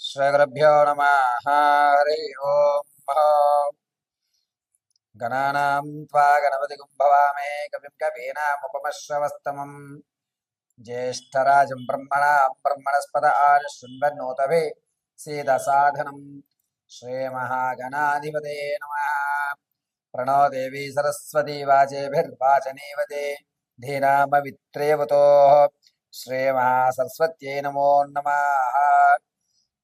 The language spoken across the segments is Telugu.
శ్రీగురుభ్యో నమ హరి ఓం గణానాం త్వా గణపతి భవామే కవిం కవీనాముపమశ్రవస్తమం జ్యేష్ఠరాజం బ్రహ్మణాం బ్రహ్మణస్పద ఆనుశృణ్వన్నోతవే సీదసాధనం శ్రీమహాగణాధిపతే నమ ప్రణో దేవీ సరస్వతీ వాచేభిర్వాచనేవతే ధీనామవిత్రేవతో శ్రీమహాసరస్వత్యై నమో నమ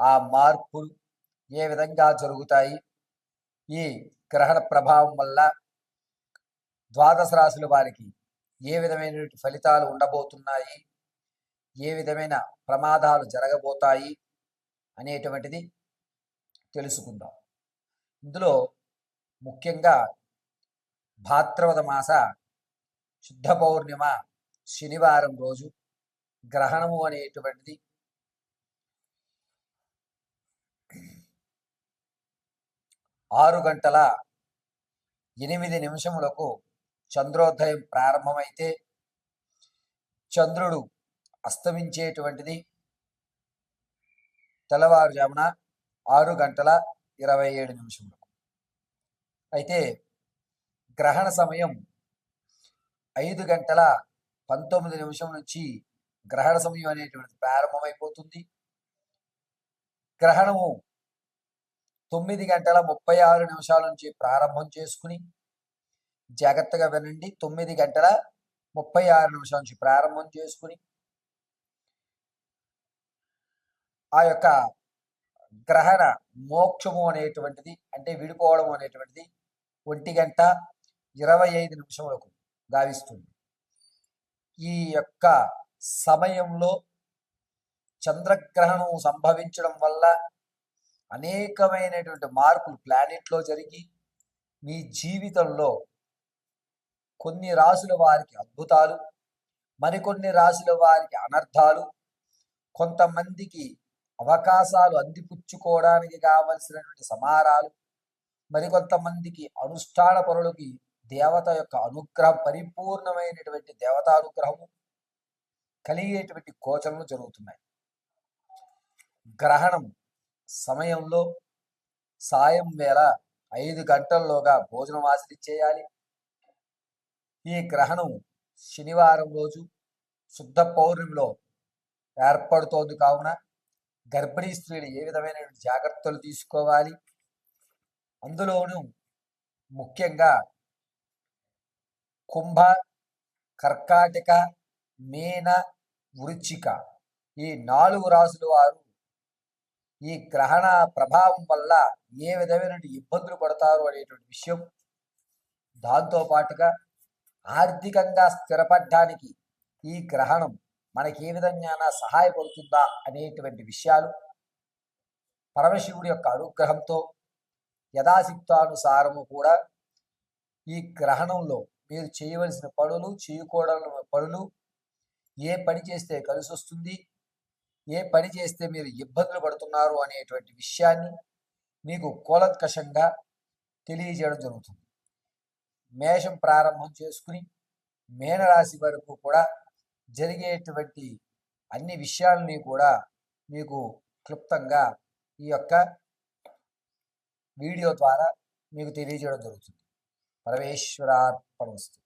ఆ మార్పులు ఏ విధంగా జరుగుతాయి? ఈ గ్రహణ ప్రభావం వల్ల ద్వాదశ రాశుల వారికి ఏ విధమైనటువంటి ఫలితాలు ఉండబోతున్నాయి? ఏ విధమైన ప్రమాదాలు జరగబోతాయి? అనేటువంటిది తెలుసుకుందాం. ఇందులో ముఖ్యంగా భాద్రవద మాస శుద్ధ పౌర్ణిమ శనివారం రోజు గ్రహణము అనేటువంటిది ఆరు గంటల ఎనిమిది నిమిషములకు చంద్రోదయం ప్రారంభమైతే చంద్రుడు అస్తమించేటువంటిది. తెల్లవారుజామున ఆరు గంటల ఇరవై ఏడు నిమిషములకు. అయితే గ్రహణ సమయం ఐదు గంటల పంతొమ్మిది నిమిషం నుంచి గ్రహణ సమయం అనేటువంటిది ప్రారంభమైపోతుంది. గ్రహణము తొమ్మిది గంటల ముప్పై ఆరు నిమిషాల నుంచి ప్రారంభం చేసుకుని జాగ్రత్తగా వినండి. తొమ్మిది గంటల ముప్పై ఆరు నిమిషాల నుంచి ప్రారంభం చేసుకుని ఆ యొక్క గ్రహణ మోక్షము అనేటువంటిది అంటే విడిపోవడం అనేటువంటిది ఒంటి గంట ఇరవై ఐదు నిమిషములకు గావిస్తుంది. ఈ యొక్క సమయంలో చంద్రగ్రహణం సంభవించడం వల్ల అనేకమైనటువంటి మార్పులు ప్లానెట్లో జరిగి మీ జీవితంలో కొన్ని రాసుల వారికి అద్భుతాలు మరికొన్ని రాసుల వారికి అనర్థాలు కొంతమందికి అవకాశాలు అందిపుచ్చుకోవడానికి కావలసినటువంటి సమారాలు మరికొంతమందికి అనుష్ఠాన పరులకి దేవత యొక్క అనుగ్రహం పరిపూర్ణమైనటువంటి దేవతానుగ్రహము కలిగేటువంటి కోచనలు జరుగుతున్నాయి. గ్రహణం సమయంలో సాయం వేళ ఐదు గంటల్లోగా భోజనం ఆచరించేయాలి. ఈ గ్రహణం శనివారం రోజు శుద్ధ పౌర్ణమిలో ఏర్పడుతోంది కావున గర్భిణీ స్త్రీలు ఏ విధమైన జాగ్రత్తలు తీసుకోవాలి? అందులోనూ ముఖ్యంగా కుంభ కర్కాటక మీన వృచ్చిక ఈ నాలుగు రాసుల వారు ఈ గ్రహణ ప్రభావం వల్ల ఏ విధమైన ఇబ్బందులు పడతారు అనేటువంటి విషయం దాంతో పాటుగా ఆర్థికంగా స్థిరపడడానికి ఈ గ్రహణం మనకి ఏ విధంగా సహాయపడుతుందా అనేటువంటి విషయాలు పరమశివుడి యొక్క అనుగ్రహంతో యథాశక్తానుసారము కూడా ఈ గ్రహణంలో మీరు చేయవలసిన పనులు చేయకూడని పనులు ఏ పని చేస్తే కలిసి వస్తుంది ఏ పని చేస్తే మీరు ఇబ్బందులు పడుతున్నారు అనేటువంటి విషయాన్ని మీకు కూలంకషంగా తెలియజేయడం జరుగుతుంది. మేషం ప్రారంభం చేసుకుని మేనరాశి వరకు కూడా జరిగేటువంటి అన్ని విషయాలని కూడా మీకు క్లుప్తంగా ఈ యొక్క వీడియో ద్వారా మీకు తెలియజేయడం జరుగుతుంది. పరమేశ్వరార్పణమస్తు.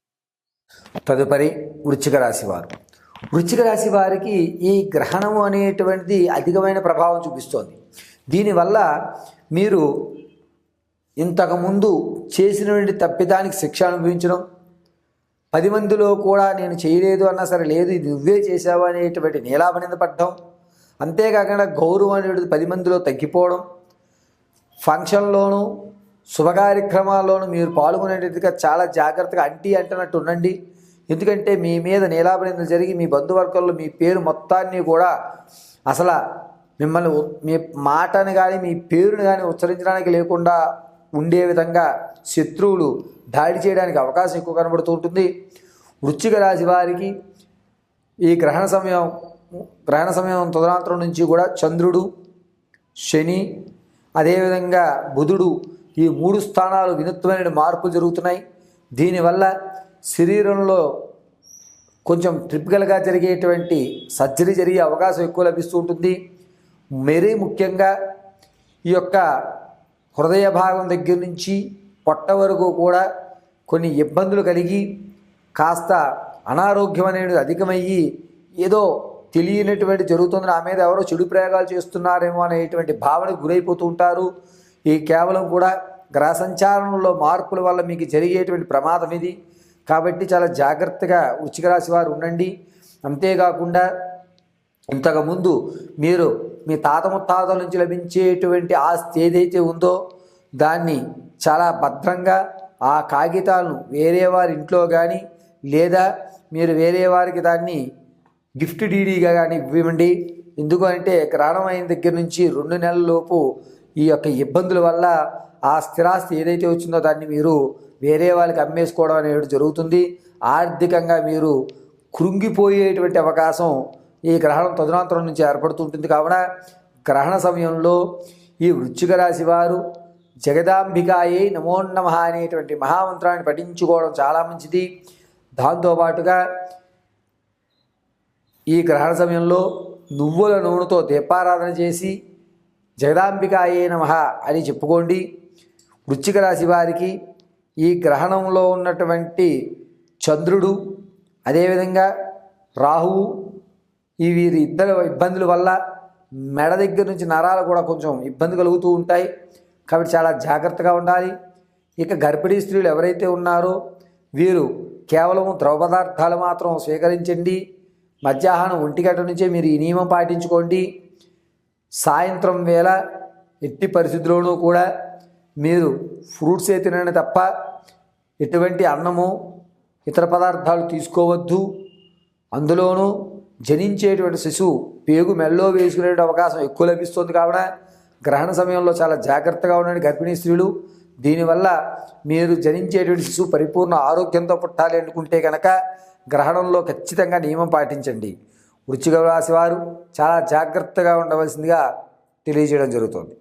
తదుపరి వృచ్చిక రాశి వారు. వృశ్చిక రాశి వారికి ఈ గ్రహణము అనేటువంటిది అధికమైన ప్రభావం చూపిస్తోంది. దీనివల్ల మీరు ఇంతకుముందు చేసినటువంటి తప్పిదానికి శిక్ష అనుభవించడం పది మందిలో కూడా నేను చేయలేదు అన్నా సరే లేదు ఇది నువ్వే చేసావు అనేటువంటి నీలాపనింద పడ్డం అంతేకాకుండా గౌరవం అనేటువంటి పది మందిలో తగ్గిపోవడం ఫంక్షన్లోనూ శుభ కార్యక్రమాల్లోనూ మీరు పాల్గొనేటట్టుగా చాలా జాగ్రత్తగా అంటీ అంటున్నట్టు ఉండండి. ఎందుకంటే మీ మీద నీలాభనిందలు జరిగి మీ బంధువర్గంలో మీ పేరు మొత్తాన్ని కూడా అసలు మిమ్మల్ని మీ మాటను కానీ మీ పేరును కానీ ఉచ్చరించడానికి లేకుండా ఉండే విధంగా శత్రువులు దాడి చేయడానికి అవకాశం ఎక్కువ కనబడుతూ ఉంటుంది. వృశ్చిక రాశి వారికి ఈ గ్రహణ సమయం గ్రహణ సమయం తదనాంతరం నుంచి కూడా చంద్రుడు శని అదేవిధంగా బుధుడు ఈ మూడు స్థానాలు వినూత్నమైన మార్పులు జరుగుతున్నాయి. దీనివల్ల శరీరంలో కొంచెం ట్రిపికల్గా జరిగేటువంటి సర్జరీ జరిగే అవకాశం ఎక్కువ లభిస్తూ ఉంటుంది. మరీ ముఖ్యంగా ఈ యొక్క హృదయ భాగం దగ్గర నుంచి పొట్ట వరకు కూడా కొన్ని ఇబ్బందులు కలిగి కాస్త అనారోగ్యం అనేది అధికమయ్యి ఏదో తెలియనటువంటి జరుగుతుంది నా మీద ఎవరో చెడు ప్రయోగాలు చేస్తున్నారేమో అనేటువంటి భావనకు గురైపోతూ ఉంటారు. ఈ కేవలం కూడా గ్రహ సంచారంలో మార్పుల వల్ల మీకు జరిగేటువంటి ప్రమాదం ఇది. కాబట్టి చాలా జాగ్రత్తగా వృశ్చిక రాశి వారు ఉండండి. అంతేకాకుండా ఇంతకుముందు మీరు మీ తాత ముత్తాతల నుంచి లభించేటువంటి ఆస్తి ఏదైతే ఉందో దాన్ని చాలా భద్రంగా ఆ కాగితాలను వేరే వారి ఇంట్లో కానీ లేదా మీరు వేరే వారికి దాన్ని గిఫ్ట్ డీడీగా కానీ ఇవ్వండి. ఎందుకు అంటే క్రాణం అయిన దగ్గర నుంచి రెండు నెలల లోపు ఈ యొక్క ఇబ్బందుల వల్ల ఆ స్థిరాస్తి ఏదైతే వచ్చిందో దాన్ని మీరు వేరే వాళ్ళకి అమ్మేసుకోవడం అనేది జరుగుతుంది. ఆర్థికంగా మీరు కృంగిపోయేటువంటి అవకాశం ఈ గ్రహణం తదనంతరం నుంచి ఏర్పడుతుంటుంది. కావున గ్రహణ సమయంలో ఈ వృచ్చిక రాశి వారు జగదాంబికాయే నమో అనేటువంటి మహామంత్రాన్ని పఠించుకోవడం చాలా మంచిది. దాంతోపాటుగా ఈ గ్రహణ సమయంలో నువ్వుల నూనెతో దీపారాధన చేసి జగదాంబికాయే నమః అని చెప్పుకోండి. వృచ్చిక రాశి వారికి ఈ గ్రహణంలో ఉన్నటువంటి చంద్రుడు అదేవిధంగా రాహువు ఈ వీరి ఇద్దరు ఇబ్బందుల వల్ల మెడ దగ్గర నుంచి నరాలు కూడా కొంచెం ఇబ్బంది కలుగుతూ ఉంటాయి. కాబట్టి చాలా జాగ్రత్తగా ఉండాలి. ఇక గర్భిణీ స్త్రీలు ఎవరైతే ఉన్నారో వీరు కేవలం ద్రవ పదార్థాలు మాత్రం స్వీకరించండి. మధ్యాహ్నం ఒంటిగంట నుంచే మీరు ఈ నియమం పాటించుకోండి. సాయంత్రం వేళ ఎట్టి పరిస్థితుల్లోనూ కూడా మీరు ఫ్రూట్సే తినండి తప్ప ఎటువంటి అన్నము ఇతర పదార్థాలు తీసుకోవద్దు. అందులోనూ జనించేటువంటి శిశువు పేగు మెల్లో వేసుకునే అవకాశం ఎక్కువ లభిస్తుంది కావున గ్రహణ సమయంలో చాలా జాగ్రత్తగా ఉండండి గర్భిణీ స్త్రీలు. దీనివల్ల మీరు జనించేటువంటి శిశువు పరిపూర్ణ ఆరోగ్యంతో పుట్టాలి అనుకుంటే కనుక గ్రహణంలో ఖచ్చితంగా నియమం పాటించండి. వృచ్చిక రాశి వారు చాలా జాగ్రత్తగా ఉండవలసిందిగా తెలియజేయడం జరుగుతుంది.